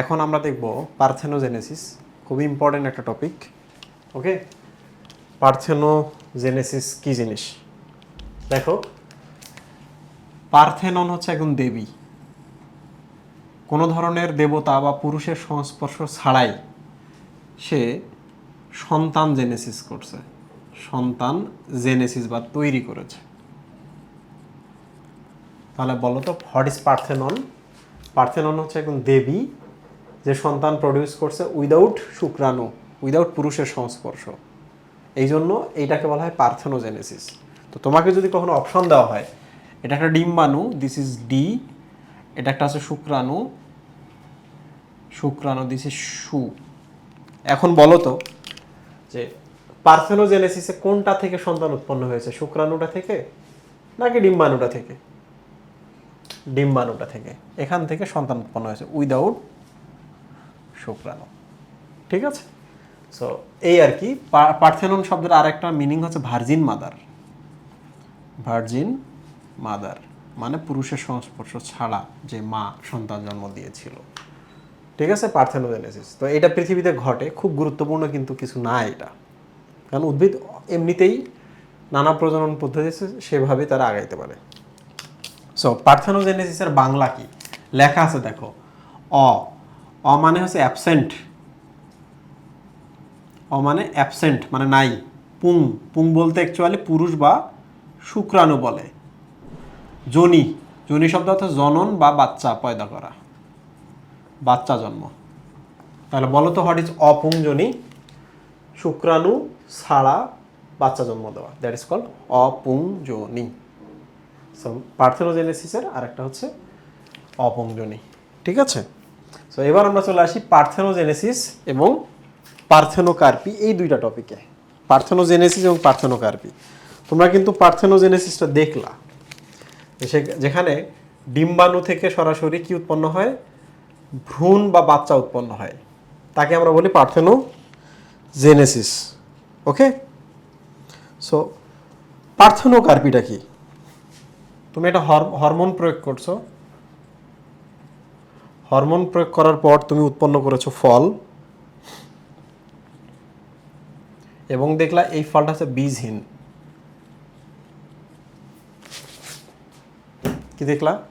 এখন আমরা দেখব পার্থেনোজেনেসিস, খুবই ইম্পর্টেন্ট একটা টপিক ওকে পার্থেনোজেনেসিস কি জিনিস? দেখো, পার্থেনন হচ্ছে একজন দেবী। কোনো ধরনের দেবতা বা পুরুষের সংস্পর্শ ছাড়াই সে সন্তান জেনেসিস করছে, সন্তান জেনেসিস বা তৈরি করেছে। তাহলে বলো তো হোয়াট ইজ পার্থেনন? পার্থেনন হচ্ছে একজন দেবী যে সন্তান প্রডিউস করছে উইদাউট শুক্রাণু উইদাউট পুরুষের সংস্পর্শ। এই জন্য এইটাকে বলা হয় পার্থেনোজেনেসিস। তো তোমাকে যদি কখনো অপশন দেওয়া হয়, এটা একটা ডিম্বাণু দিস ইজ ডি এটা একটা আছে শুক্রাণু শুক্রাণু দিস ইজ সু। এখন বলো তো যে পার্থেনোজেনেসিসে কোনটা থেকে সন্তান উৎপন্ন হয়েছে, শুক্রাণুটা থেকে নাকি ডিম্বাণুটা থেকে? ডিম্বাণুটা থেকে। এখান থেকে সন্তান উৎপন্ন হয়েছে উইদাউট শুক্রাণু ঠিক আছে? সো এই আর কি পার্থেনন শব্দের আরেকটা মিনিং হচ্ছে ভার্জিন মাদার ভার্জিন মাদার মানে পুরুষের সংস্পর্শ ছাড়া যে মা সন্তান জন্ম দিয়েছিল। ঠিক আছে, পার্থেনোজেনেসিস? তো এটা পৃথিবীতে ঘটে, খুব গুরুত্বপূর্ণ কিন্তু কিছু না এটা। কারণ উদ্ভিদ এমনিতেই নানা প্রজনন পদ্ধতি সেভাবে তারা আগাইতে পারে। সো পার্থেনোজেনেসিসের বাংলা কি? লেখা আছে দেখো, অ অ মানে হচ্ছে অ্যাবসেন্ট অ মানে অ্যাবসেন্ট মানে নাই। পুং পুং বলতে অ্যাকচুয়ালি পুরুষ বা শুক্রাণু বলে। জনি জনি শব্দ অর্থ জনন বা বাচ্চা পয়দা করা বাচ্চা জন্ম। তাহলে বলো তো হোয়াট ইজ অপুং অপুংজনী শুক্রাণু ছাড়া, বাচ্চা জন্ম দেওয়া। দ্যাট ইজ কল্ড অপুংজনী সো পার্থেনোজেনেসিসের আরেকটা হচ্ছে অপুংজনী ঠিক আছে? সো এবার আমরা চলে আসি পার্থেনোজেনেসিস এবং পার্থেনোকার্পি, এই দুইটা টপিকে পার্থেনোজেনেসিস এবং পার্থেনোকার্পি। তোমরা কিন্তু পার্থেনোজেনেসিসটা দেখলা। যেখানে ডিম্বাণু থেকে সরাসরি কি উৎপন্ন হয়? ভ্রূণ বা বাচ্চা উৎপন্ন হয়। তাকে আমরা বলি পার্থেনো জেনেসিস ওকে সো পার্থেনোকার্পিটা কি? তুমি হর- হরমোন প্রয়োগ করছ। হরমোন প্রয়োগ করার পর তুমি উৎপন্ন করেছ ফল। এবং দেখলা এই ফলটা হচ্ছে বীজহীন। কি দেখলা?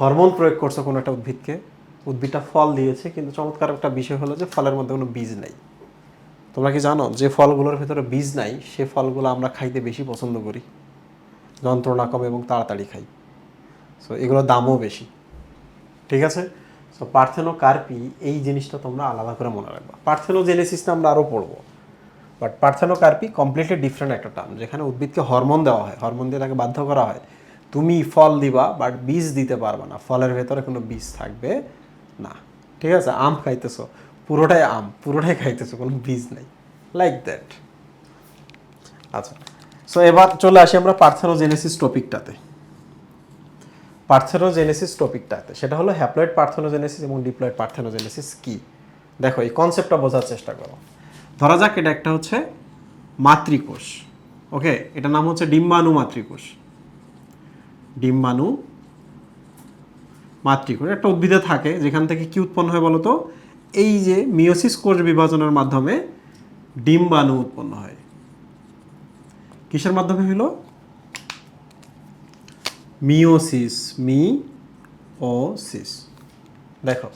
হরমোন প্রয়োগ করছ কোনো একটা উদ্ভিদকে। উদ্ভিদটা ফল দিয়েছে, কিন্তু চমৎকার একটা বিষয় হলো যে ফলের মধ্যে কোনো বীজ নেই। তোমরা কি জানো যে ফলগুলোর ভেতরে বীজ নাই, সে ফলগুলো আমরা খাইতে বেশি পছন্দ করি। যন্ত্রণা কম এবং তাড়াতাড়ি খাই। সো এগুলোর দামও বেশি। ঠিক আছে? সো পার্থেনো কার্পি এই জিনিসটা তোমরা আলাদা করে মনে রাখবা। পার্থেনো জেনেসিসটা আমরা আরও পড়ব। But parthenocarpy completely different একটা টার্ম যেখানে উদ্ভিদকে হরমোন দেওয়া হয়। হরমোন দিয়ে তাকে বাধ্য করা হয়। তুমি ফল দিবা বাট বীজ দিতে পারবা না। ফলের ভেতরে কোনো বীজ থাকবে না। ঠিক আছে? আম খাইতেছো। পুরোটাই আম, পুরোটাই খাইতেছো, কোনো বীজ নেই। লাইক দ্যাট আচ্ছা। সো এবার চলে আসি আমরা পার্থেনোজেনেসিস টপিকটাতে পার্থেনোজেনেসিস টপিকটাতে। সেটা হলো হ্যাপ্লয়েড পার্থেনোজেনেসিস এবং ডিপ্লয়েড পার্থেনোজেনেসিস কি? দেখো, এই কনসেপ্টটা বোঝার চেষ্টা করো। ধরা যাক এটা একটা হচ্ছে মাতৃকোষ, ওকে? এটা নাম হচ্ছে ডিম্বাণু মাতৃকোষ। ডিম্বাণু মাতৃকোষ, একটা উদ্ভিদে থাকে যেখান থেকে কি উৎপন্ন হয় বলতো? এই যে মিওসিস কোষ বিভাজনের মাধ্যমে ডিম্বাণু উৎপন্ন হয়। কিসের মাধ্যমে হলো মিওসিস। মি ও সিস দেখো,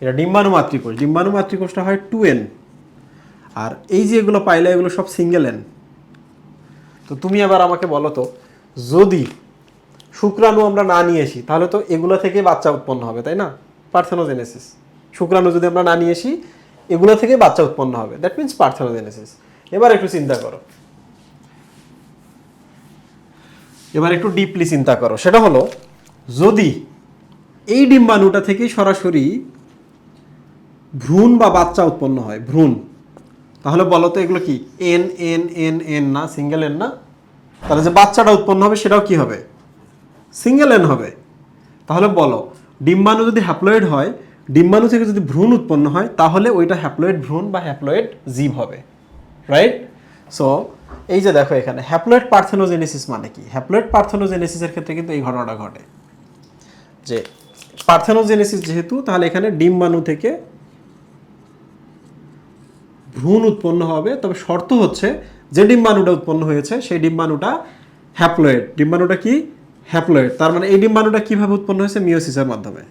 এটা ডিম্বাণু মাতৃকোষ। ডিম্বাণু মাতৃকোষটা হয় টু এন। আর এই যে এগুলো পাইলে এগুলো সব সিঙ্গেল এন। তো তুমি আবার আমাকে বলো তো, যদি শুক্রাণু আমরা না নিয়ে আসি, তাহলে তো এগুলো থেকে বাচ্চা উৎপন্ন হবে, তাই না? পার্থেনোজেনেসিস। শুক্রাণু যদি আমরা না নিয়ে আসি, এগুলো থেকে বাচ্চা উৎপন্ন হবে। That means parthenogenesis. এবার একটু চিন্তা করো। এবার একটু ডিপলি চিন্তা করো। সেটা হলো, যদি এই ডিম্বাণুটা থেকেই সরাসরি ভ্রূণ বা বাচ্চা উৎপন্ন হয়, ভ্রূণ, তাহলে বলো তো এগুলো কি? এন এন এন এন না? সিঙ্গেল এন না? তাহলে যে বাচ্চাটা উৎপন্ন হবে, সেটাও কি হবে? সিঙ্গেল এন হবে। তাহলে বলো, ডিম্বাণু যদি হ্যাপ্লয়েড হয়, ডিম্বাণু থেকে যদি ভ্রূণ উৎপন্ন হয়, তাহলে ওইটা হ্যাপ্লয়েড ভ্রূণ বা হ্যাপ্লয়েড জীব হবে। রাইট সো এই যে দেখো এখানে হ্যাপ্লয়েড পার্থেনোজেনেসিস মানে কি? হ্যাপ্লয়েড পার্থেনোজেনেসিসের ক্ষেত্রে কিন্তু এই ঘটনাটা ঘটে। যে পার্থেনোজেনেসিস যেহেতু, তাহলে এখানে ডিম্বাণু থেকে ভ্রূণ উৎপন্ন হবে। তবে শর্ত হচ্ছে, যে ডিম্বাণুটা উৎপন্ন হয়েছে, সেই ডিম্বাণুটা হ্যাপ্লয়েড ডিম্বাণুটা কি? হ্যাপ্লয়েড তার মানে এই ডিম্বাণুটা কীভাবে উৎপন্ন হয়েছে? মিওসিসের মাধ্যমে।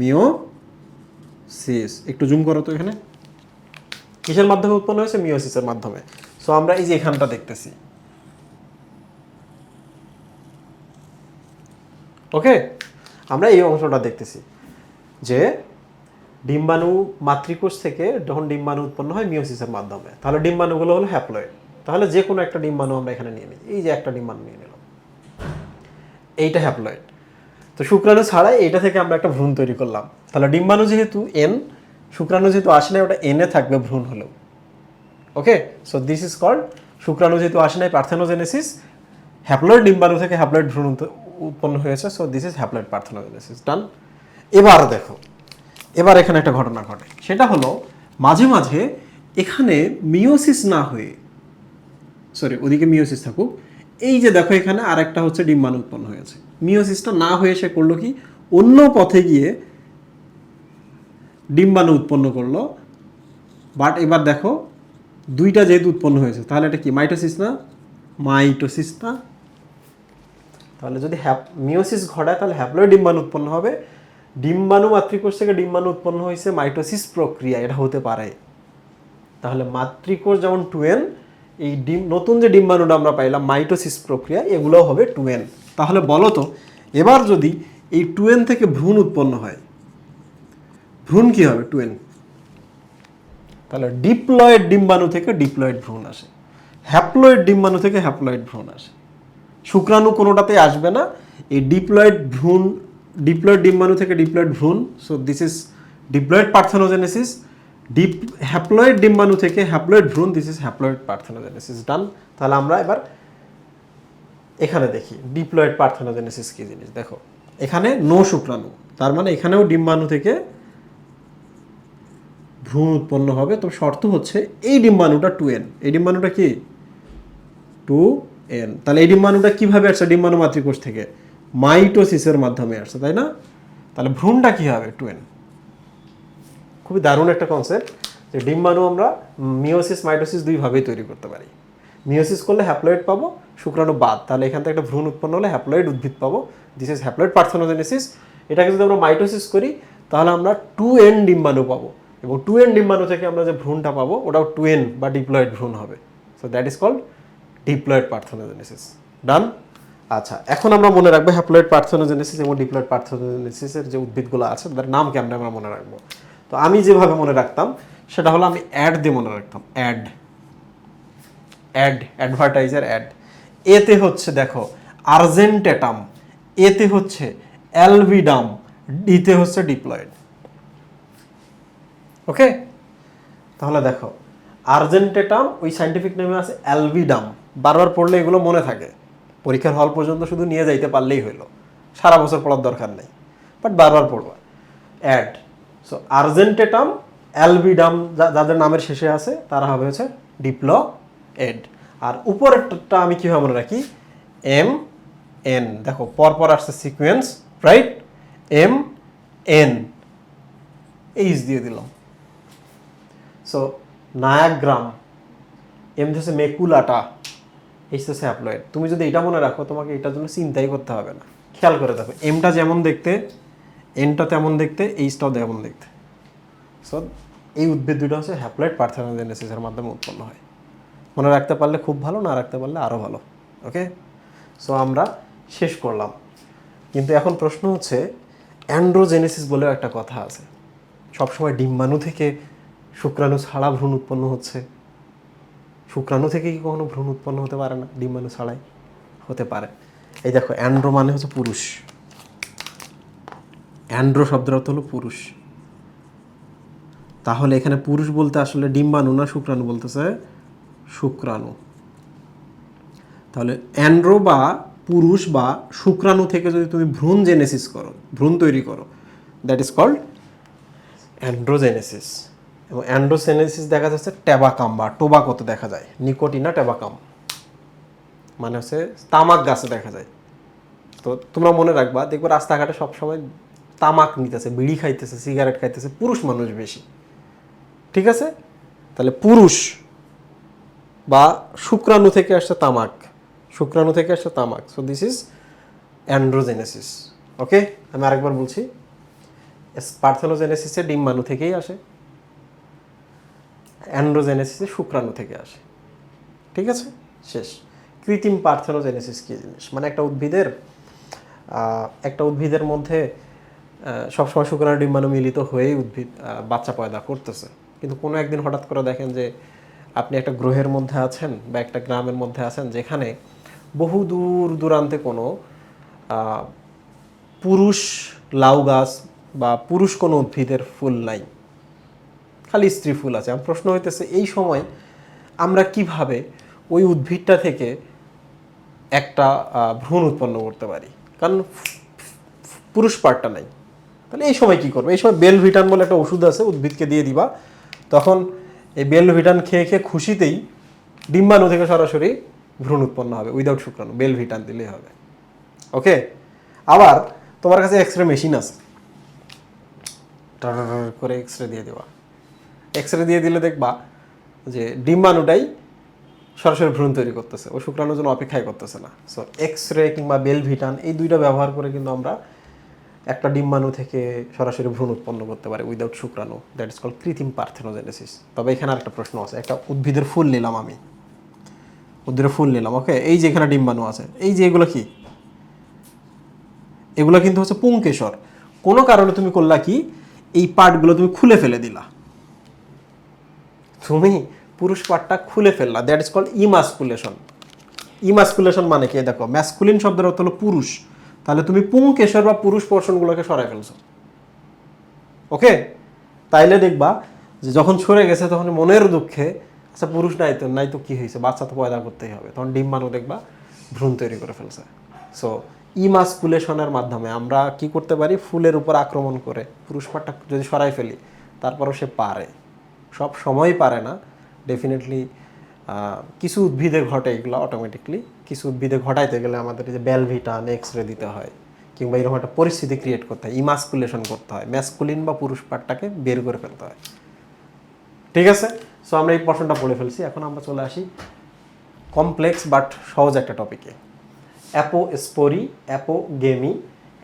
মিওসিস একটু জুম করো তো এখানে। কিসের মাধ্যমে উৎপন্ন হয়েছে? মিওসিসের মাধ্যমে। সো আমরা এই যে এখানটা দেখতেছি। ওকে আমরা এই অংশটা দেখতেছি যে ডিম্বাণু মাতৃকোষ থেকে যখন ডিম্বাণু উৎপন্ন হয় মিওসিসের মাধ্যমে, তাহলে ডিম্বাণুগুলো হলো হ্যাপ্লয়েড তাহলে যে কোনো একটা ডিম্বাণু আমরা এখানে নিয়ে নিই। এই যে একটা ডিম্বাণু নিয়ে নিলাম। এইটা হ্যাপ্লয়েড তো শুক্রাণু ছাড়াই এইটা থেকে আমরা একটা ভ্রূণ তৈরি করলাম। তাহলে ডিম্বাণু যেহেতু এন শুক্রাণু যেহেতু আসলে ওটা এনে থাকবে ভ্রূণ হলেও। Okay so this is called শুক্রাণু যেহেতু আসে নাই পার্থেনোজেনেসিস। হ্যাপ্লয়েড ডিম্বাণু থেকে হ্যাপ্লয়েড ভ্রূণ উৎপন্ন হয়েছে so this is haploid parthenogenesis. Done এবার দেখো, এবার এখানে একটা ঘটনা ঘটে। সেটা হলো, মাঝে মাঝে এখানে মিওসিস না হয়ে সরি ওদিকে মিওসিস থাকুক, এই যে দেখো এখানে আরেকটা হচ্ছে ডিম্বাণু উৎপন্ন হয়েছে। মিওসিসটা না হয়ে সে করল কি? অন্য পথে গিয়ে ডিম্বাণু উৎপন্ন করল। বাট এবার দেখো দুইটা যেহেতু উৎপন্ন হয়েছে, তাহলে এটা কি, মাইটোসিস না? মাইটোসিস না? তাহলে যদি হ্যাপ মিওসিস ঘটায়, তাহলে হ্যাপ্লয়েড ডিম্বাণু উৎপন্ন হবে। ডিম্বাণু মাতৃকোষ থেকে ডিম্বাণু উৎপন্ন হয়েছে মাইটোসিস প্রক্রিয়া, এটা হতে পারে। তাহলে মাতৃকোষ যেমন টুয়েন, এই ডিম, নতুন যে ডিম্বাণুটা আমরা পাইলাম, মাইটোসিস প্রক্রিয়া, এগুলোও হবে টুয়েন। তাহলে বলো তো, এবার যদি এই টুয়েন থেকে ভ্রূণ উৎপন্ন হয়, ভ্রূণ কি হবে, টুয়েন? তাহলে ডিপ্লয়েড ডিম্বাণু থেকে ডিপ্লয়েড ভ্রূণ আসে। হ্যাপ্লয়েড ডিম্বাণু থেকে হ্যাপ্লয়েড ভ্রূণ আসে। শুক্রাণু কোনোটাতেই আসবে না। এই ডিপ্লয়েড ভ্রূণ ডিপ্লয়েড ডিম্বাণু থেকে ডিপ্লয়েড ভ্রূণ so this is diploid parthenogenesis dip haploid ডিম্বাণু থেকে হ্যাপ্লয়েড ভ্রূণ this is haploid parthenogenesis done তাহলে আমরা এবার এখানে দেখি ডিপ্লয়েড পার্থেনোজেনেসিস কি জিনিস? দেখো, এখানে নো শুক্রাণু, তার মানে এখানেও ডিম্বাণু থেকে ভ্রূণ উৎপন্ন হবে তো শর্ত হচ্ছে এই ডিম্বাণুটা টু এন এই ডিম্বাণুটা কি? টু এন তাহলে এই ডিম্বাণুটা কীভাবে আসছে? ডিম্বাণু মাতৃকোষ থেকে মাইটোসিসের মাধ্যমে আসছে, তাই না? তাহলে ভ্রূণটা কী হবে? টু এন খুবই দারুণ একটা কনসেপ্ট যে ডিম্বাণু আমরা মিওসিস মাইটোসিস দুইভাবেই তৈরি করতে পারি। মিওসিস করলে হ্যাপ্লয়েড পাবো, শুক্রাণু বাদ। তাহলে এখান থেকে একটা ভ্রূণ উৎপন্ন হলে হ্যাপ্লয়েড উদ্ভিদ পাবো। দিস ইজ হ্যাপ্লয়েড পার্থেনোজেনেসিস এটাকে যদি আমরা মাইটোসিস করি, তাহলে আমরা টু এন ডিম্বাণু পাবো। এবং টু এন ডিম্বাণু থেকে আমরা যে ভ্রূণটা পাবো, ওটাও টু এন বা ডিপ্লয়েড ভ্রূণ হবে। So that is called diploid parthenogenesis done আচ্ছা এখন আমরা মনে রাখব হ্যাপ্লয়েড পার্থেনোজেনেসিস এবং ডিপ্লয়েড পার্থেনোজেনেসিসের যে উদ্ভিদগুলো আছে, তাদের নাম কেমন আমরা মনে রাখব? তো আমি যেভাবে মনে রাখতাম, সেটা হলো আমি অ্যাড দিয়ে মনে রাখতাম। অ্যাড অ্যাড অ্যাডভার্টাইজার অ্যাড এতে হচ্ছে দেখো আর্জেন্টেটাম এতে হচ্ছে অ্যালভিডাম ডিতে হচ্ছে ডিপ্লয়েড ওকে তাহলে দেখো, আর্জেন্টেটাম ওই সাইন্টিফিক নেমে আছে অ্যালভিডাম। বারবার পড়লে এগুলো মনে থাকে। পরীক্ষার হল পর্যন্ত শুধু নিয়ে যাইতে পারলেই হইল। সারা বছর পড়ার দরকার নেই। বাট বারবার পড়বা। অ্যাড সো আর্জেন্টেটাম, অ্যালভিডাম যাদের নামের শেষে আছে, তারা হবে হচ্ছে ডিপ্লো এড আর উপরেরটা আমি কীভাবে মনে রাখি? M, N. দেখো, পরপর আসছে sequence, right? M, N. H দিয়ে দিলাম। সো নায়াগ্রাম এম হচ্ছে মেকুলাটা এইচ হচ্ছে অ্যাপ্লয়েড তুমি যদি এটা মনে রাখো, তোমাকে এটার জন্য চিন্তাই করতে হবে না। খেয়াল করে দেখো এমটা যেমন দেখতে এনটা তেমন দেখতে এইচটাও তেমন দেখতে। সো এই উদ্ভিদ দুটো হচ্ছে হ্যাপ্লয়েড পার্থেনোজেনেসিসের মাধ্যমে উৎপন্ন হয়। মনে রাখতে পারলে খুব ভালো, না রাখতে পারলে আরও ভালো। ওকে সো আমরা শেষ করলাম। কিন্তু এখন প্রশ্ন হচ্ছে অ্যান্ড্রোজেনেসিস বলেও একটা কথা আছে। সবসময় ডিম্বাণু থেকে শুক্রাণু ছাড়া ভ্রূণ উৎপন্ন হচ্ছে। শুক্রাণু থেকে কি কখনো ভ্রূণ উৎপন্ন হতে পারে না? ডিম্বাণু ছাড়াই হতে পারে। এই দেখো, অ্যান্ড্রো মানে হচ্ছে পুরুষ। অ্যান্ড্রো শব্দের অর্থ হলো পুরুষ। তাহলে এখানে পুরুষ বলতে আসলে ডিম্বাণু না শুক্রাণু বলতেছে শুক্রাণু? তাহলে অ্যান্ড্রো বা পুরুষ বা শুক্রাণু থেকে যদি তুমি ভ্রূণ জেনেসিস করো, ভ্রূণ তৈরি করো দ্যাট ইজ কল্ড অ্যান্ড্রোজেনেসিস। এবং অ্যান্ড্রোজেনেসিস দেখা যাচ্ছে ট্যাবাকাম বা টোবাকোতে দেখা যায়, নিকোটিনা ট্যাবাকাম মানে হচ্ছে তামাক গাছে দেখা যায়। তো তোমরা মনে রাখবা, দেখবে রাস্তাঘাটে সবসময় তামাক নিতেছে, বিড়ি খাইতেছে, সিগারেট খাইতেছে, পুরুষ মানুষ বেশি। ঠিক আছে? তাহলে পুরুষ বা শুক্রাণু থেকে আসছে তামাক। শুক্রাণু থেকে আসছে তামাক। So this is androgenesis. Okay আমি আরেকবার বলছি পার্থেনোজেনেসিসে ডিম্বাণু থেকেই আসে। অ্যান্ড্রোজেনেসিসে শুক্রাণু থেকে আসে। ঠিক আছে? শেষ। কৃত্রিম পার্থেনোজেনেসিস কী জিনিস? মানে একটা উদ্ভিদের একটা উদ্ভিদের মধ্যে সবসময় শুক্রাণু ডিম্বাণু মিলিত হয়েই উদ্ভিদ বাচ্চা পয়দা করতেছে। কিন্তু কোনো একদিন হঠাৎ করে দেখেন যে, আপনি একটা গ্রহের মধ্যে আছেন বা একটা গ্রামের মধ্যে আছেন যেখানে বহু দূর দূরান্তে কোনো পুরুষ লাউ গাছ বা পুরুষ কোনো উদ্ভিদের ফুল নাই। খালি স্ত্রী ফুল আছে। আমার প্রশ্ন হইতেছে, এই সময় আমরা কীভাবে ওই উদ্ভিদটা থেকে একটা ভ্রূণ উৎপন্ন করতে পারি? কারণ পুরুষ পার্টটা নাই। তাহলে এই সময় কি করবে? এই সময় বেল ভিটান বলে একটা ওষুধ আছে, উদ্ভিদকে দিয়ে দিবা। তখন এই বেল ভিটান খেয়ে খেয়ে খুশিতেই ডিম্বাণু থেকে সরাসরি ভ্রূণ উৎপন্ন হবে উইদাউট শুক্রাণু। বেল ভিটান দিলেই হবে। ওকে আবার তোমার কাছে এক্স রে মেশিন আছে করে এক্স রে দিয়ে দেওয়া। এক্স রে দিয়ে দিলে দেখবা যে ডিম্বাণুটাই সরাসরি ভ্রূণ তৈরি করতেছে, ও শুক্রাণুর জন্য অপেক্ষাই করতেছে না। সো এক্স রে কিংবা বেল ভিটান এই দুইটা ব্যবহার করে কিন্তু আমরা একটা ডিম্বাণু থেকে সরাসরি ভ্রূণ উৎপন্ন করতে পারি উইদাউট শুক্রাণু। দ্যাট ইজ কল কৃত্রিম পার্থেনোজেনেসিস। তবে এখানে আরেকটা প্রশ্ন আছে, একটা উদ্ভিদের ফুল নিলাম আমি। উদ্ভিদের ফুল নিলাম ওকে এই যে এখানে ডিম্বাণু আছে, এই যে এগুলো কি? এগুলো কিন্তু হচ্ছে পুংকেশর। কোনো কারণে তুমি করলা কি? এই পার্টগুলো তুমি খুলে ফেলে দিলা। তুমি পুরুষ পার্টটা খুলে ফেললা। That is called emasculation emasculation মানে কি? দেখো ম্যাসকুলিন শব্দের অর্থ হলো পুরুষ। তাহলে তুমি পুংকেশর বা পুরুষ পোর্শনগুলোকে সরাই ফেলছো। ওকে? তাইলে দেখবা যে যখন সরে গেছে, তখন মনের দুঃখে আচ্ছা পুরুষ নাই তো নাই তো কি হয়েছে? বাচ্চা তো পয়দা করতেই হবে। তখন ডিম্বাণু দেখবা ভ্রূণ তৈরি করে ফেলছে। সো ইমাসকুলেশনের মাধ্যমে আমরা কি করতে পারি? ফুলের উপর আক্রমণ করে পুরুষ পাটটা যদি সরাই ফেলি, তারপরও সে পারে। সব সময় পারে না। ডেফিনেটলি কিছু উদ্ভিদে ঘটে এগুলো অটোমেটিকলি কিছু উদ্ভিদে ঘটাইতে গেলে আমাদের যে ব্যালভিটান এক্স রে দিতে হয়, কিংবা এরকম একটা পরিস্থিতি ক্রিয়েট করতে হয় ইমাসকুলেশন করতে হয় ম্যাস্কুলিন বা পুরুষ পাটটাকে বের করে ফেলতে হয়। ঠিক আছে? সো আমরা এই পর্শনটা পড়ে ফেলছি। এখন আমরা চলে আসি কমপ্লেক্স বাট সহজ একটা টপিকে অ্যাপোস্পোরি অ্যাপোগেমি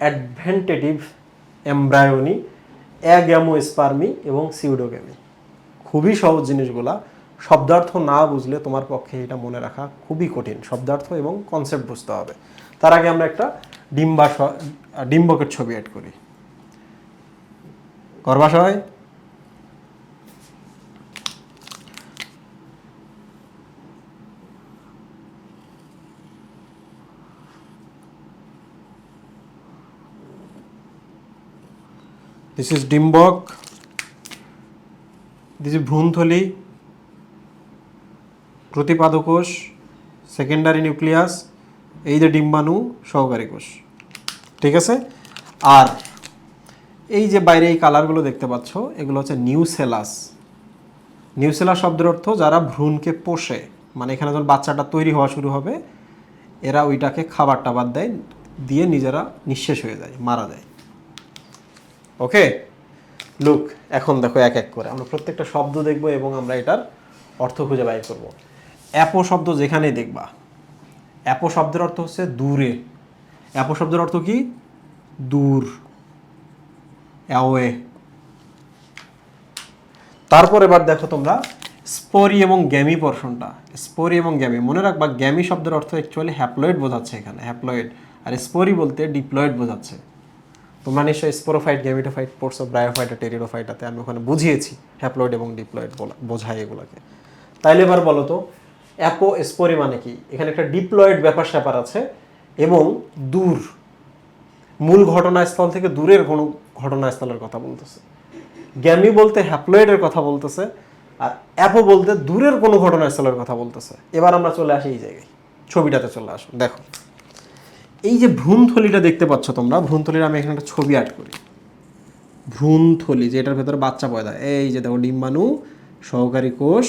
অ্যাডভেন্টেটিভ এমব্রায়োনি অ্যাগ্যামোস্পার্মি এবং সিউডোগেমি খুবই সহজ জিনিসগুলা। শব্দার্থ না বুঝলে তোমার পক্ষে এটা মনে রাখা খুবই কঠিন। শব্দার্থ এবং কনসেপ্ট বুঝতে হবে। তার আগে আমরা একটা ডিম্বা ডিম্বকের ছবি অ্যাড করি। গর্ভাশয় দিস ইজ ডিম্বক। ইজ ভ্রূণথলি প্রতিপাদকোষ সেকেন্ডারি নিউক্লিয়াস এই যে ডিম্বাণু, সহকারী কোষ। ঠিক আছে? আর এই যে বাইরে এই কালারগুলো দেখতে পাচ্ছ, এগুলো হচ্ছে নিউসেলাস। নিউসেলাস শব্দের অর্থ যারা ভ্রূণকে পোষে মানে এখানে যখন বাচ্চাটা তৈরি হওয়া শুরু হবে, এরা ওইটাকে খাবার টাবার দেয়, দিয়ে নিজেরা নিঃশেষ হয়ে যায়, মারা যায়। ওকে লুক এখন দেখো এক এক করে। আমরা প্রত্যেকটা শব্দ দেখব এবং আমরা এটার অর্থ খুঁজে বাইর করব। অ্যাপো শব্দ যেখানেই দেখবা। অ্যাপো শব্দের অর্থ হচ্ছে দূরে। অ্যাপো শব্দের অর্থ কি? দূর। অ্যাওয়ে। তারপর এবার দেখো তোমরা স্পোরি এবং গ্যামি পর্শনটা স্পোরি এবং গ্যামি। মনে রাখবা, গ্যামি শব্দের অর্থ অ্যাকচুয়ালি হ্যাপ্লয়েড বোঝাচ্ছে এখানে। হ্যাপ্লয়েড আর স্পোরি বলতে ডিপ্লয়েড বোঝাচ্ছে। তোমরা নিশ্চয়ই স্পোরোফাইট গ্যামিটোফাইট পড়ছো ব্রায়োফাইট আর টেরিডোফাইটাতে আমি ওখানে বুঝিয়েছি হ্যাপ্লয়েড এবং ডিপ্লয়েড বোঝাই এগুলোকে। তাইলে এবার বলো তো অ্যাপো স্পোরি মানে কি? এখানে একটা ডিপ্লয়েড ব্যাপার স্যাপার আছে এবং দূর। মূল ঘটনাস্থল থেকে দূরের কোনো ঘটনাস্থলের কথা বলতেছে। গ্যামি বলতে হ্যাপ্লয়েডের কথা বলতেছে আর অ্যাপো বলতে দূরের কোনো ঘটনাস্থলের কথা বলতেছে। এবার আমরা চলে আসি এই জায়গায়। ছবিটাতে চলে আসো, দেখো। এই যে ভ্রূণথলিটা দেখতে পাচ্ছ তোমরা, ভ্রূণথলির আমি এখানে একটা ছবি অ্যাড করি। ভ্রূণথলি যেটার ভেতরে বাচ্চা পয়দা। এই যে দেখো, ডিম্বাণু, সহকারী কোষ,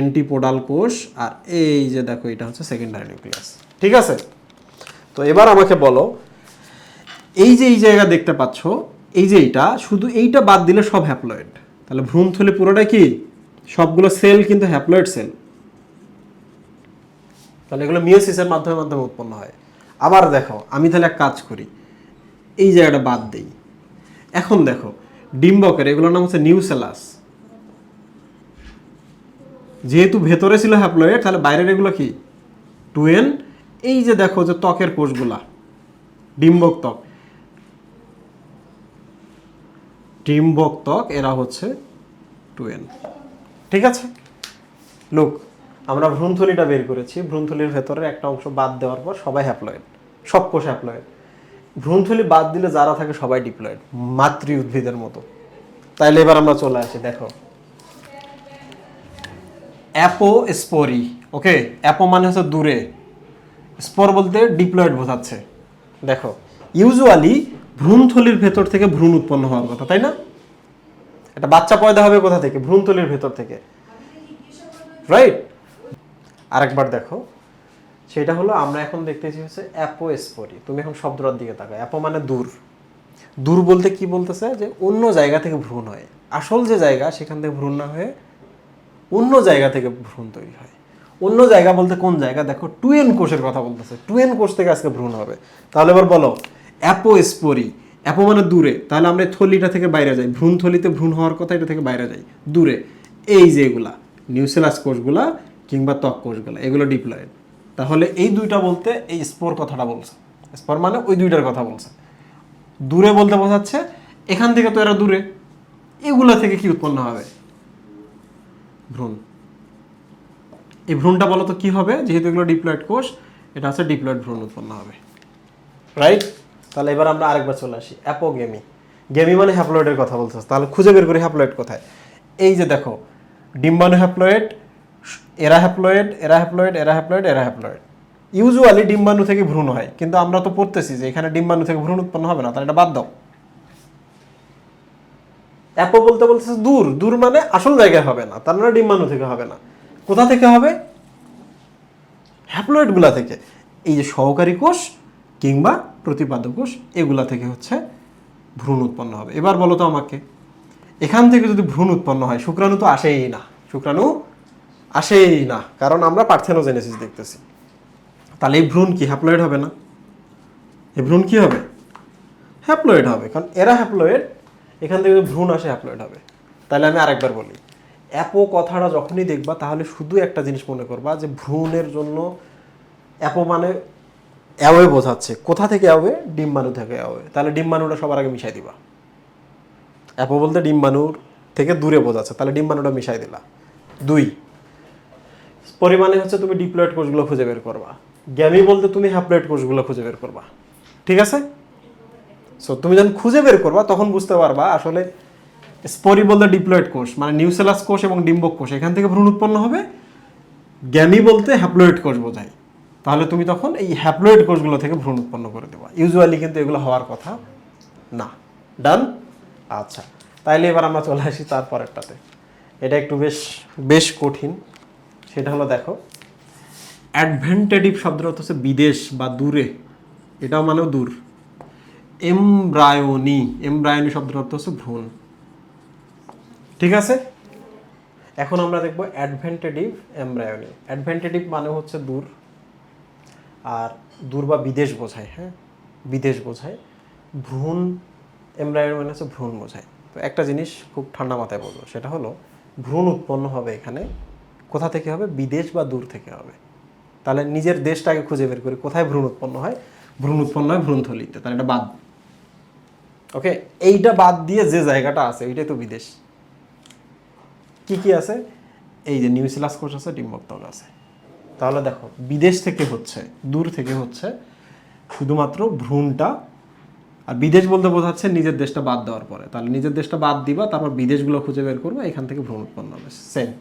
এন্টিপোডাল কোষ, আর এই যে দেখো, এটা হচ্ছে সেকেন্ডারি নিউক্লিয়াস ঠিক আছে? তো এবার আমাকে বলো, এই যে এই জায়গা দেখতে পাচ্ছ, এই যে এইটা, শুধু এইটা বাদ দিলে সব হ্যাপ্লয়েড তাহলে ভ্রূণথলি পুরোটা কি? সবগুলো সেল কিন্তু হ্যাপ্লয়েড সেল তাহলে এগুলো মিওসিসের মাধ্যমে মাধ্যমে উৎপন্ন হয়। আবার দেখো, আমি তাহলে এক কাজ করি। এই জায়গাটা বাদ দেই। এখন দেখো, ডিম্বকের এগুলোর নাম হচ্ছে নিউসেলাস। যেহেতু ভেতরে ছিল হ্যাপ্লয়েড তাহলে বাইরের এগুলো কি? টুয়েন এই যে দেখো যে ত্বকের কোষগুলা, ডিম্বক ত্বক। ডিম্বক ত্বক, এরা হচ্ছে টুয়েন ঠিক আছে? লোক আমরা ভ্রূণথলিটা বের করেছি। ভ্রূণথলির ভেতরের একটা অংশ বাদ দেওয়ার পর সবাই হ্যাপ্লয়েড সব কোষ হ্যাপ্লয়েড ভ্রূণথলি বাদ দিলে যারা থাকে সবাই ডিপ্লয়েড মাতৃ উদ্ভিদের মতো। তাইলে এবার আমরা চলে আসি, দেখো। অ্যাপো স্পোরি ওকে? অ্যাপো মানে হচ্ছে দূরে। স্পোর বলতে ডিপ্লয়েড বোঝাচ্ছে। দেখো ইউজুয়ালি ভ্রূণথলির ভেতর থেকে ভ্রূণ উৎপন্ন হওয়ার কথা, তাই না? একটা বাচ্চা পয়দা হবে কোথা থেকে? ভ্রূণথলির ভেতর থেকে। রাইট আরেকবার দেখো। সেটা হলো আমরা এখন দেখতেছি হচ্ছে অ্যাপো স্পোরি তুমি এখন শব্দটার দিকে তাকাও। অ্যাপো মানে দূর। দূর বলতে কি বলতেছে? যে অন্য জায়গা থেকে ভ্রূণ হয়। আসল যে জায়গা, সেখান থেকে ভ্রূণ না হয়ে অন্য জায়গা থেকে ভ্রূণ তৈরি হয়। অন্য জায়গা বলতে কোন জায়গা? দেখো, টুয়েন কোষের কথা বলতেছে। টুয়েন কোষ থেকে আজকে ভ্রূণ হবে। তাহলে এবার বলো অ্যাপো স্পোরি অ্যাপো মানে দূরে। তাহলে আমরা থলিটা থেকে বাইরে যাই। ভ্রূণ থলিতে ভ্রূণ হওয়ার কথা এটা থেকে বাইরে যাই। দূরে। এই যে এগুলা, নিউসেলাস কোষগুলা কিংবা ত্বক কোষগুলা, এগুলো ডিপ্লয়েড তাহলে এই দুইটা বলতে এই স্পোর কথাটা বলছে। স্পোর মানে ওই দুইটার কথা বলছে। দূরে বলতে বোঝাচ্ছে, এখান থেকে তো এরা দূরে। এগুলো থেকে কি উৎপন্ন হবে? ভ্রূণ। এই ভ্রূণটা বলো তো কি হবে? যেহেতু এগুলো ডিপ্লয়েড কোষ, এটা হচ্ছে ডিপ্লয়েড ভ্রূণ উৎপন্ন হবে। রাইট তাহলে এবার আমরা আরেকবার চলে আসি। অ্যাপোগেমি গেমি মানে হ্যাপ্লয়েডের কথা বলছে। তাহলে খুঁজে বের করি হ্যাপ্লয়েড কোথায়। এই যে দেখো, ডিম্বাণু হ্যাপ্লয়েড এরা হ্যাপ্লয়েড এরা হ্যাপ্লয়েড এরা হ্যাপ্লয়েড এরা হ্যাপ্লয়েড ইউজুয়ালি ডিম্বাণু থেকে ভ্রূণ হয়, কিন্তু আমরা তো পড়তেছি যে এখানে ডিম্বাণু থেকে ভ্রূণ উৎপন্ন হবে না, তাহলে এটা বাদ দাও। অ্যাপো বলতে বলতেছে দূর দূর মানে আসল জায়গায় হবে না, তার মানে ডিম্বাণু থেকে হবে না। কোথা থেকে হবে? হ্যাপ্লয়েডগুলা থেকে। এই যে সহকারী কোষ কিংবা প্রতিপাদক কোষ, এগুলা থেকে হচ্ছে ভ্রূণ উৎপন্ন হবে। এবার বলো তো আমাকে, এখান থেকে যদি ভ্রূণ উৎপন্ন হয়, শুক্রাণু তো আসেই না। শুক্রাণু আসেই না, কারণ আমরা পার্থেনোজেনেসিস দেখতেছি। তাহলে এই ভ্রূণ কি হ্যাপ্লয়েড হবে না? এই ভ্রূণ কি হবে? হ্যাপ্লয়েড হবে, কারণ এরা হ্যাপ্লয়েড এখান থেকে ভ্রূণ আসে হ্যাপ্লয়েড হবে। তাহলে আমি আরেকবার বলি অ্যাপো কথাটা যখনই দেখবা, তাহলে শুধু একটা জিনিস মনে করবা যে ভ্রূণের জন্য অ্যাপো মানে অ্যাওয়ে বোঝাচ্ছে। কোথা থেকে অ্যাওয়ে? ডিম্বাণু থেকে অ্যাওয়ে। তাহলে ডিম্বাণুটা সবার আগে মিশাই দিবা। অ্যাপো বলতে ডিম্বাণুর থেকে দূরে বোঝাচ্ছে। তাহলে ডিম্বাণুটা মিশাই দিলা। দুই পরিমাণে হচ্ছে তুমি ডিপ্লয়েড কোষগুলো খুঁজে বের করবা। গ্যামি বলতে তুমি হ্যাপ্লয়েড কোষগুলো খুঁজে বের করবা। ঠিক আছে? সো তুমি যখন খুঁজে বের করবা, তখন বুঝতে পারবা আসলে স্পরি বলতে ডিপ্লয়েড কোষ মানে নিউসেলাস কোষ এবং ডিম্বক কোষ এখান থেকে ভ্রূণ উৎপন্ন হবে। গ্যামি বলতে হ্যাপ্লয়েড কোষ বোঝায়। তাহলে তুমি তখন এই হ্যাপ্লয়েড কোষগুলো থেকে ভ্রূণ উৎপন্ন করে দেবা। ইউজুয়ালি কিন্তু এগুলো হওয়ার কথা না। ডান আচ্ছা। তাইলে এবার আমরা চলে আসি তারপরেরটাতে। এটা একটু বেশ বেশ কঠিন। সেটা হলো দেখো। অ্যাডভেন্টেটিভ শব্দটা হচ্ছে বিদেশ বা দূরে। এটাও মানেও দূর। এমব্রায়োনি এমব্রায়োনি শব্দটা অর্থ হচ্ছে ভ্রূণ। ঠিক আছে? এখন আমরা দেখব অ্যাডভেন্টেটিভ এমব্রায়োনি অ্যাডভেন্টেটিভ মানে হচ্ছে দূর। আর দূর বা বিদেশ বোঝায় হ্যাঁ? বিদেশ বোঝায়। ভ্রূণ এমব্রায়োনি মানে হচ্ছে ভ্রূণ বোঝায়। তো একটা জিনিস খুব ঠান্ডা মাথায় বলব, সেটা হলো ভ্রূণ উৎপন্ন হবে এখানে। কোথা থেকে হবে? বিদেশ বা দূর থেকে হবে। তাহলে নিজের দেশটাকে খুঁজে বের করি কোথায় ভ্রূণ উৎপন্ন হয়? ভ্রূণ উৎপন্ন হয় ভ্রূণথলিতে। তাহলে এটা বাদ। ওকে এইটা বাদ দিয়ে যে জায়গাটা আছে ওইটাই তো বিদেশ। কি কি আছে? এই যে নিউসিলাস কোষ আছে ডিম্বক্তক আছে। তাহলে দেখো, বিদেশ থেকে হচ্ছে, দূর থেকে হচ্ছে, শুধুমাত্র ভ্রূণটা। আর বিদেশ বলতে বোঝাচ্ছে নিজের দেশটা বাদ দেওয়ার পরে। তাহলে নিজের দেশটা বাদ দিবা, তারপর বিদেশগুলো খুঁজে বের করব, এখান থেকে ভ্রূণ উৎপন্ন হবে। সেম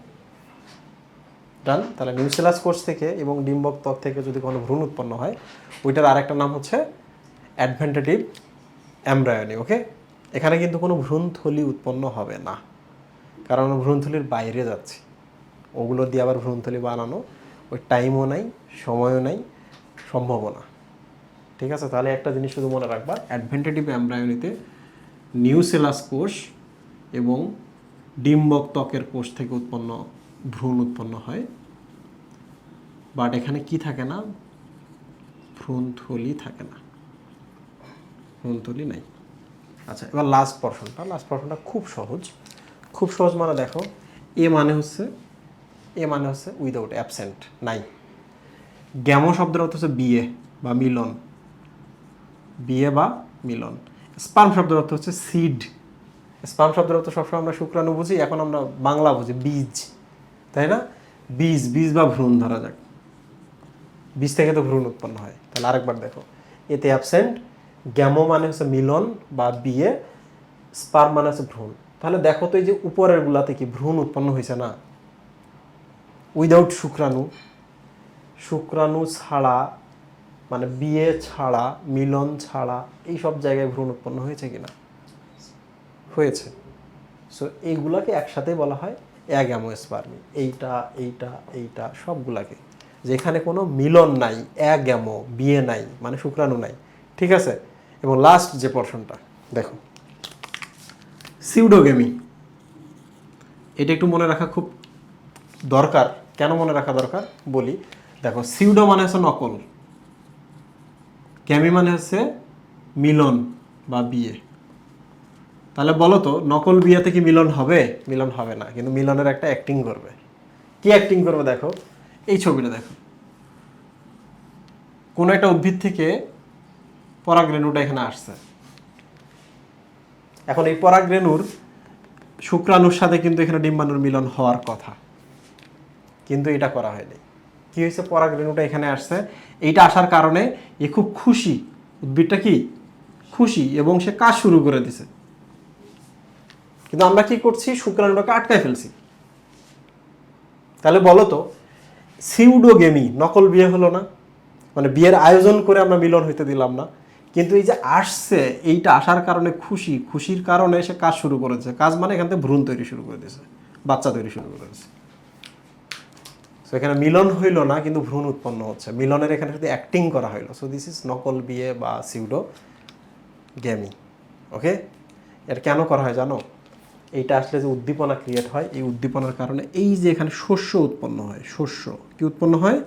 ডান, তাহলে নিউসিলাস কোষ থেকে এবং ডিম্বক ত্বক থেকে যদি কোনো ভ্রূণ উৎপন্ন হয়, ওইটার আরেকটা নাম হচ্ছে অ্যাডভেন্টেটিভ অ্যামব্রায়নি ওকে এখানে কিন্তু কোনো ভ্রূণথলি উৎপন্ন হবে না, কারণ ভ্রূণথলির বাইরে যাচ্ছি। ওগুলো দিয়ে আবার ভ্রূণথলি বানানো, ওই টাইমও নাই, সময়ও নাই সম্ভাবনা ঠিক আছে? তাহলে একটা জিনিস শুধু মনে রাখবা অ্যাডভেন্টেটিভ এমব্রায়োনিতে নিউসেলাস কোষ এবং ডিম্বক ত্বকের কোষ থেকে উৎপন্ন ভ্রূণ উৎপন্ন হয়। বাট এখানে কি থাকে না? ভ্রূণথলি থাকে না। ভ্রূণথলি নাই। আচ্ছা এবার লাস্ট পর্শনটা লাস্ট পর্শনটা খুব সহজ। খুব সহজ মানে দেখো, এ মানে হচ্ছে, এ মানে হচ্ছে উইদাউট অ্যাবসেন্ট নাই। গ্যামো শব্দের অর্থ হচ্ছে বিয়ে বা মিলন। বিয়ে বা মিলন। স্পার্ম শব্দের অর্থ হচ্ছে সিড স্পার্ম শব্দের অর্থ সবসময় আমরা শুক্রাণু বুঝি, এখন আমরা বাংলা বুঝি, বীজ। তাই না? বীজ বীজ বা ভ্রূণ ধরা যাক। বীজ থেকে তো ভ্রূণ উৎপন্ন হয়। তাহলে আরেকবার দেখো। এতে অ্যাবসেন্ট গ্যামো মানে হচ্ছে মিলন বা বিয়ে স্পার্ম মানে হচ্ছে ভ্রূণ। তাহলে দেখো তো এই যে উপরের গুলাতে কি ভ্রূণ উৎপন্ন হয়েছে না? উইদাউট শুক্রাণু। শুক্রাণু ছাড়া মানে বিয়ে ছাড়া, মিলন ছাড়া এই সব জায়গায় ভ্রূণ উৎপন্ন হয়েছে কিনা? হয়েছে। সো এইগুলাকে একসাথে বলা হয় অ্যাগ্যামোস্পার্মি এইটা এইটা এইটা, সবগুলাকে। যেখানে কোনো মিলন নাই, এক অ্যাগ্যামো বিয়ে নাই মানে শুক্রাণু নাই, ঠিক আছে? এবং লাস্ট যে পর্শনটা দেখো। সিউডোগেমি এটা একটু মনে রাখা খুব দরকার। কেন মনে রাখা দরকার? বলি, দেখো সিউডো মানে হচ্ছে নকল। গ্যামি মানে হচ্ছে মিলন বা বিয়ে। তাহলে বলো তো, নকল বিয়াতে কি মিলন হবে? মিলন হবে না, কিন্তু মিলনের একটা অ্যাক্টিং করবে। কি অ্যাক্টিং করবে দেখো? এই ছবিটা দেখো। কোনো একটা উদ্ভিদ থেকে পরাগরেণুটা এখানে আসছে। এখন এই পরাগরেণুর শুক্রাণুর সাথে কিন্তু এখানে ডিম্বাণুর মিলন হওয়ার কথা। কিন্তু এটা করা হয়নি। কি হয়েছে? পরাগরেণুটা এখানে আসছে। এইটা আসার কারণে এ খুব খুশি। উদ্ভিদটা কি? খুশি, এবং সে কাজ শুরু করে দিছে। কিন্তু আমরা কি করছি? শুক্রাণুটাকে আটকায় ফেলছি। তাহলে বলো তো সিউডো গেমি নকল বিয়ে হলো না? মানে বিয়ের আয়োজন করে আমরা মিলন হইতে দিলাম না। কিন্তু এই যে আসছে, এইটা আসার কারণে খুশি। খুশির কারণে সে কাজ শুরু করেছে। কাজ মানে এখান থেকে ভ্রূণ তৈরি শুরু করে দিয়েছে। বাচ্চা তৈরি শুরু করে দিয়েছে। সো এখানে মিলন হইল না, কিন্তু ভ্রূণ উৎপন্ন হচ্ছে। মিলনের এখানে শুধু অ্যাক্টিং করা হইল। সো দিস ইজ নকল বিয়ে বা সিউডো গেমি ওকে এটা কেন করা হয় জানো? এইটা আসলে যে উদ্দীপনা ক্রিয়েট হয়, এই উদ্দীপনার কারণে এই যে এখানে শস্য উৎপন্ন হয়, শস্য, কি উৎপন্ন হয়?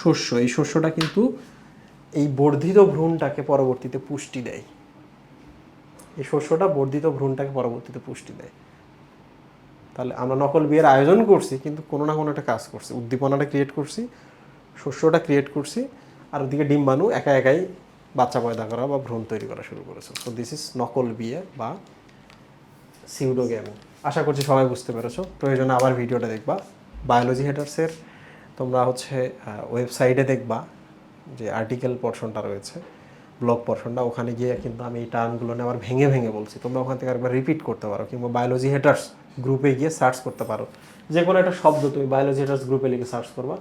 শস্য, এই শস্যটা কিন্তু এই বর্ধিত ভ্রূণটাকে পরবর্তীতে পুষ্টি দেয়। এই শস্যটা বর্ধিত ভ্রূণটাকে পরবর্তীতে পুষ্টি দেয়। তাহলে আমরা নকল বিয়ের আয়োজন করছি, কিন্তু কোনো না কোনো একটা কাজ করছি। উদ্দীপনাটা ক্রিয়েট করছি, শস্যটা ক্রিয়েট করছি, আর ওদিকে ডিম্বাণু একা একাই বাচ্চা পয়দা করা বা ভ্রূণ তৈরি করা শুরু করেছে। সো দিস ইজ নকল বিয়ে বা সিউডোগ্যামি আশা করছি সবাই বুঝতে পেরেছ। প্রয়োজনে আবার ভিডিওটা দেখবা। বায়োলজি হেটার্সের তোমরা হচ্ছে ওয়েবসাইটে দেখবা যে আর্টিকেল পর্শনটা রয়েছে ব্লগ পর্শনটা ওখানে গিয়ে কিন্তু আমি এই টার্মগুলো নিয়ে আবার ভেঙে ভেঙে বলছি। তোমরা ওখান থেকে একবার রিপিট করতে পারো কিংবা বায়োলজি হেটার্স গ্রুপে গিয়ে সার্চ করতে পারো। যে কোনো একটা শব্দ তুমি বায়োলজি হেটার্স গ্রুপে লিখে সার্চ করবা।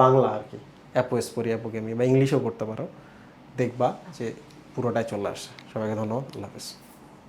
বাংলা আর কি। অ্যাপোস্পোরি অ্যাপোগেমি বা ইংলিশও করতে পারো। দেখবা যে পুরোটাই চলে আসে সবাইকে ধন্যবাদ। আল্লাহ হাফিজ।